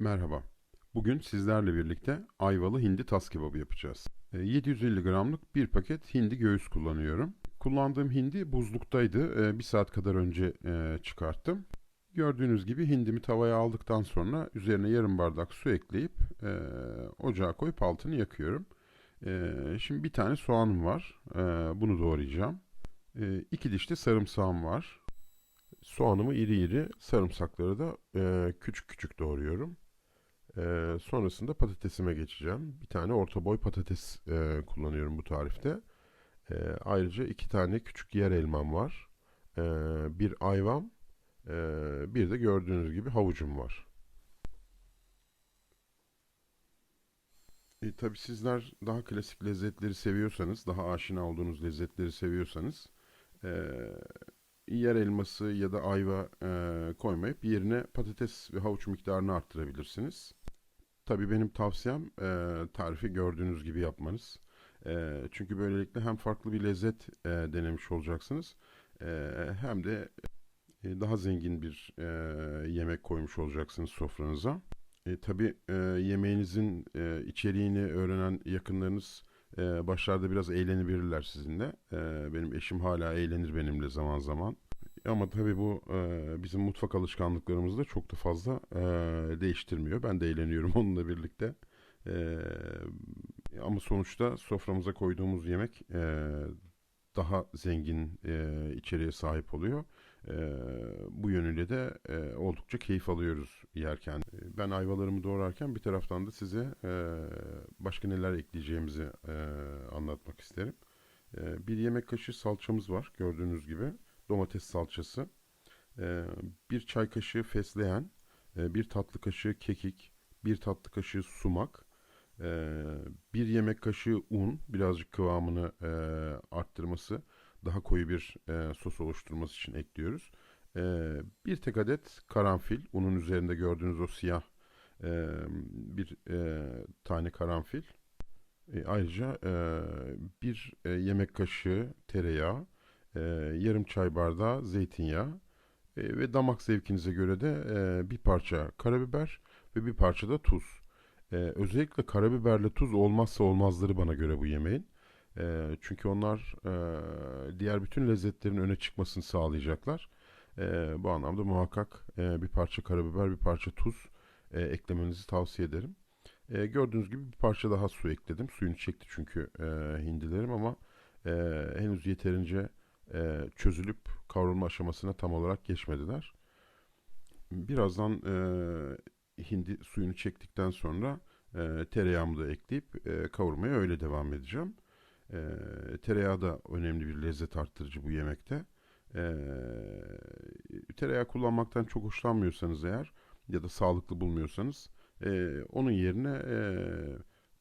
Merhaba. Bugün sizlerle birlikte ayvalı hindi tas kebabı yapacağız. E, 750 gramlık bir paket hindi göğüs kullanıyorum. Kullandığım hindi buzluktaydı. E, Bir saat kadar önce e, çıkarttım. Gördüğünüz gibi hindimi tavaya aldıktan sonra üzerine yarım bardak su ekleyip e, ocağa koyup altını yakıyorum. E, Şimdi bir tane soğanım var. Bunu doğrayacağım. İki diş de sarımsağım var. Soğanımı iri iri, sarımsakları da e, küçük küçük doğruyorum. Ee, sonrasında patatesime geçeceğim. Bir tane orta boy patates e, kullanıyorum bu tarifte. Ee, ayrıca iki tane küçük yer elmam var. Ee, bir ayvam, e, bir de gördüğünüz gibi havucum var. E, tabii sizler daha klasik lezzetleri seviyorsanız, daha aşina olduğunuz lezzetleri seviyorsanız, e, yer elması ya da ayva e, koymayıp yerine patates ve havuç miktarını arttırabilirsiniz. Tabii benim tavsiyem e, tarifi gördüğünüz gibi yapmanız. E, çünkü böylelikle hem farklı bir lezzet e, denemiş olacaksınız e, hem de e, daha zengin bir e, yemek koymuş olacaksınız sofranıza. E, tabii e, yemeğinizin e, içeriğini öğrenen yakınlarınız e, başlarda biraz eğlenebilirler sizinle. E, benim eşim hala eğlenir benimle zaman zaman. Ama tabii bu e, bizim mutfak alışkanlıklarımızı da çok da fazla e, değiştirmiyor. Ben de eğleniyorum onunla birlikte. E, ama sonuçta soframıza koyduğumuz yemek e, daha zengin e, içeriğe sahip oluyor. E, bu yönüyle de e, oldukça keyif alıyoruz yerken. E, Ben ayvalarımı doğrarken bir taraftan da size e, başka neler ekleyeceğimizi e, anlatmak isterim. E, bir yemek kaşığı salçamız var gördüğünüz gibi. Domates salçası. E, bir çay kaşığı fesleğen. e, bir tatlı kaşığı kekik. Bir tatlı kaşığı sumak. e, bir yemek kaşığı un. Birazcık kıvamını arttırması. Daha koyu bir sos oluşturması için ekliyoruz. Bir tek adet karanfil. Unun üzerinde gördüğünüz o siyah bir tane karanfil. Ayrıca bir yemek kaşığı tereyağı, e, yarım çay bardağı zeytinyağı e, ve damak zevkinize göre de e, bir parça karabiber ve bir parça da tuz. E, özellikle karabiberle tuz olmazsa olmazları bana göre bu yemeğin. E, çünkü onlar e, diğer bütün lezzetlerin öne çıkmasını sağlayacaklar. E, bu anlamda muhakkak e, bir parça karabiber, bir parça tuz e, eklemenizi tavsiye ederim. E, gördüğünüz gibi bir parça daha su ekledim. Suyunu çekti çünkü e, hindilerim ama e, henüz yeterince e, çözülüp kavrulma aşamasına tam olarak geçmediler. Birazdan e, hindi suyunu çektikten sonra e, tereyağımı da ekleyip e, kavurmaya öyle devam edeceğim. E, tereyağı da önemli bir lezzet arttırıcı bu yemekte. E, tereyağı kullanmaktan çok hoşlanmıyorsanız eğer ya da sağlıklı bulmuyorsanız e, onun yerine e,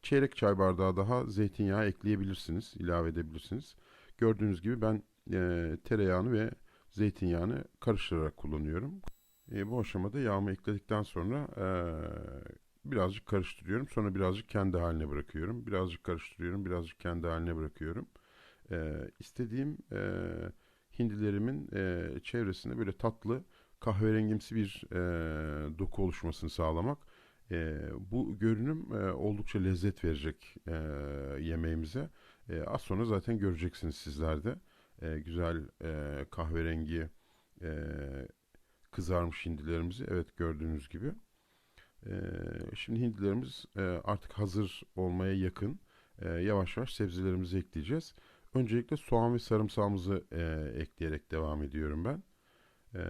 çeyrek çay bardağı daha zeytinyağı ekleyebilirsiniz, ilave edebilirsiniz. Gördüğünüz gibi ben e, tereyağını ve zeytinyağını karıştırarak kullanıyorum. E, bu aşamada yağımı ekledikten sonra e, birazcık karıştırıyorum. Sonra birazcık kendi haline bırakıyorum. Birazcık karıştırıyorum, birazcık kendi haline bırakıyorum. E, istediğim e, hindilerimin e, çevresinde böyle tatlı kahverengimsi bir e, doku oluşmasını sağlamak. E, bu görünüm e, oldukça lezzet verecek e, yemeğimize. E, az sonra zaten göreceksiniz sizler de. E, güzel e, kahverengi e, kızarmış hindilerimizi evet gördüğünüz gibi. E, şimdi hindilerimiz e, artık hazır olmaya yakın. E, yavaş yavaş sebzelerimizi ekleyeceğiz. Öncelikle soğan ve sarımsağımızı e, ekleyerek devam ediyorum ben. E,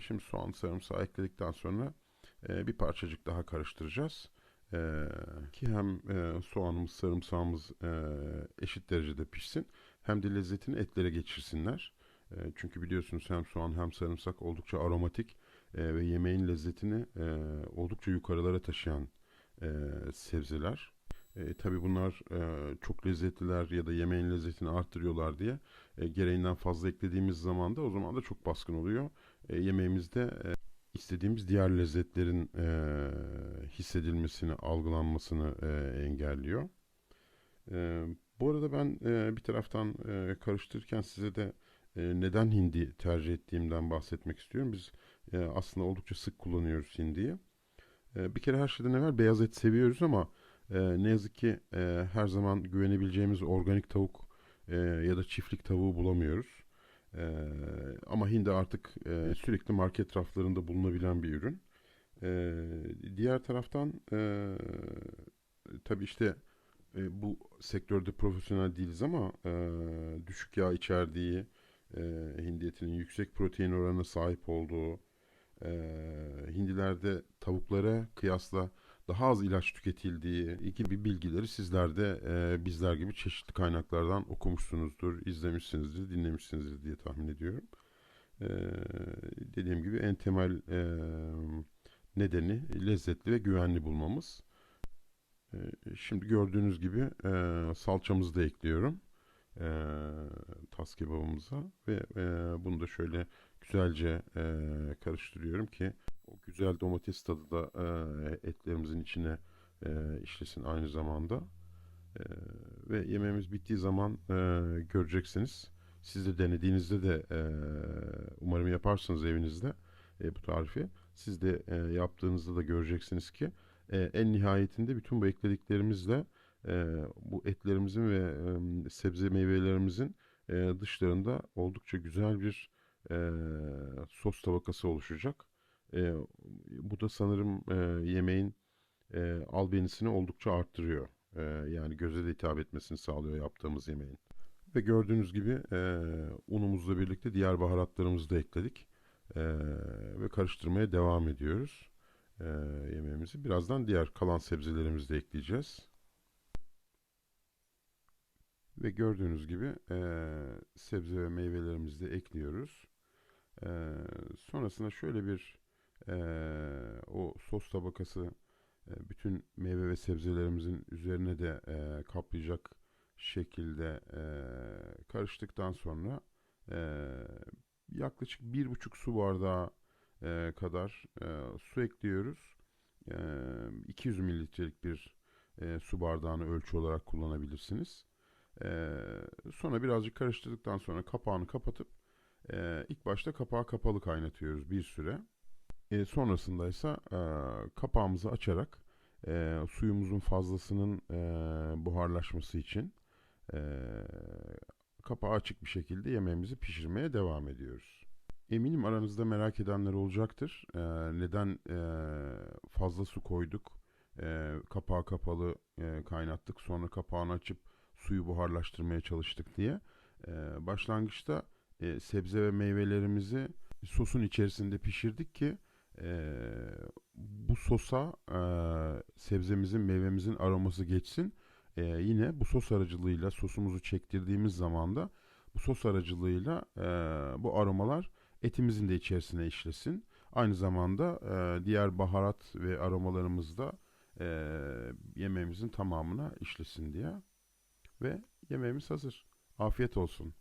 şimdi soğan sarımsağı ekledikten sonra e, bir parçacık daha karıştıracağız. E, ki hem e, soğanımız sarımsağımız e, eşit derecede pişsin hem de lezzetini etlere geçirsinler. E, çünkü biliyorsunuz hem soğan hem sarımsak oldukça aromatik e, ve yemeğin lezzetini e, oldukça yukarılara taşıyan e, sebzeler. E, tabii bunlar e, çok lezzetliler ya da yemeğin lezzetini arttırıyorlar diye e, gereğinden fazla eklediğimiz zaman da o zaman da çok baskın oluyor. E, yemeğimizde e, istediğimiz diğer lezzetlerin e, hissedilmesini, algılanmasını e, engelliyor. E, bu arada ben e, bir taraftan e, karıştırırken size de e, neden hindi tercih ettiğimden bahsetmek istiyorum. Biz e, aslında oldukça sık kullanıyoruz hindiyi. E, bir kere her şeyden evvel beyaz et seviyoruz ama e, ne yazık ki e, her zaman güvenebileceğimiz organik tavuk e, ya da çiftlik tavuğu bulamıyoruz. E, ama hindi artık e, sürekli market raflarında bulunabilen bir ürün. E, diğer taraftan e, tabii işte e, bu sektörde profesyonel değiliz ama e, düşük yağ içerdiği, e, hindi etinin yüksek protein oranına sahip olduğu, e, hindilerde tavuklara kıyasla daha az ilaç tüketildiği gibi bilgileri sizler de e, bizler gibi çeşitli kaynaklardan okumuşsunuzdur, izlemişsinizdir, dinlemişsinizdir diye tahmin ediyorum. E, dediğim gibi en temel e, nedeni lezzetli ve güvenli bulmamız. E, şimdi gördüğünüz gibi e, salçamızı da ekliyorum e, tas kebabımıza ve e, bunu da şöyle güzelce karıştırıyorum ki o güzel domates tadı da etlerimizin içine işlesin aynı zamanda. Ve yemeğimiz bittiği zaman göreceksiniz. Siz de denediğinizde de umarım yaparsınız evinizde bu tarifi. Siz de yaptığınızda da göreceksiniz ki e, en nihayetinde bütün bu eklediklerimizle e, bu etlerimizin ve e, sebze meyvelerimizin e, dışlarında oldukça güzel bir e, sos tabakası oluşacak. E, bu da sanırım e, yemeğin e, albenisini oldukça arttırıyor. E, yani göze de hitap etmesini sağlıyor yaptığımız yemeğin. Ve gördüğünüz gibi e, unumuzla birlikte diğer baharatlarımızı da ekledik. E, ve karıştırmaya devam ediyoruz e, yemeğimizi. Birazdan diğer kalan sebzelerimizi de ekleyeceğiz. Ve gördüğünüz gibi e, sebze ve meyvelerimizi de ekliyoruz. E, sonrasında şöyle bir e, o sos tabakası e, bütün meyve ve sebzelerimizin üzerine de e, kaplayacak şekilde e, karıştıktan sonra e, yaklaşık bir buçuk su bardağı e, kadar e, su ekliyoruz. E, 200 mililitrelik bir e, su bardağını ölçü olarak kullanabilirsiniz. E, sonra birazcık karıştırdıktan sonra kapağını kapatıp e, ilk başta kapağı kapalı kaynatıyoruz bir süre. E, sonrasında ise e, kapağımızı açarak e, suyumuzun fazlasının e, buharlaşması için e, kapağı açık bir şekilde yemeğimizi pişirmeye devam ediyoruz. Eminim aranızda merak edenler olacaktır. E, neden e, fazla su koyduk, e, kapağı kapalı e, kaynattık, sonra kapağını açıp suyu buharlaştırmaya çalıştık diye. E, başlangıçta e, sebze ve meyvelerimizi sosun içerisinde pişirdik ki e, bu sosa e, sebzemizin, meyvemizin aroması geçsin. E, yine bu sos aracılığıyla sosumuzu çektirdiğimiz zaman da bu sos aracılığıyla e, bu aromalar etimizin de içerisine işlesin. Aynı zamanda e, diğer baharat ve aromalarımız da e, yemeğimizin tamamına işlesin diye. Ve yemeğimiz hazır. Afiyet olsun.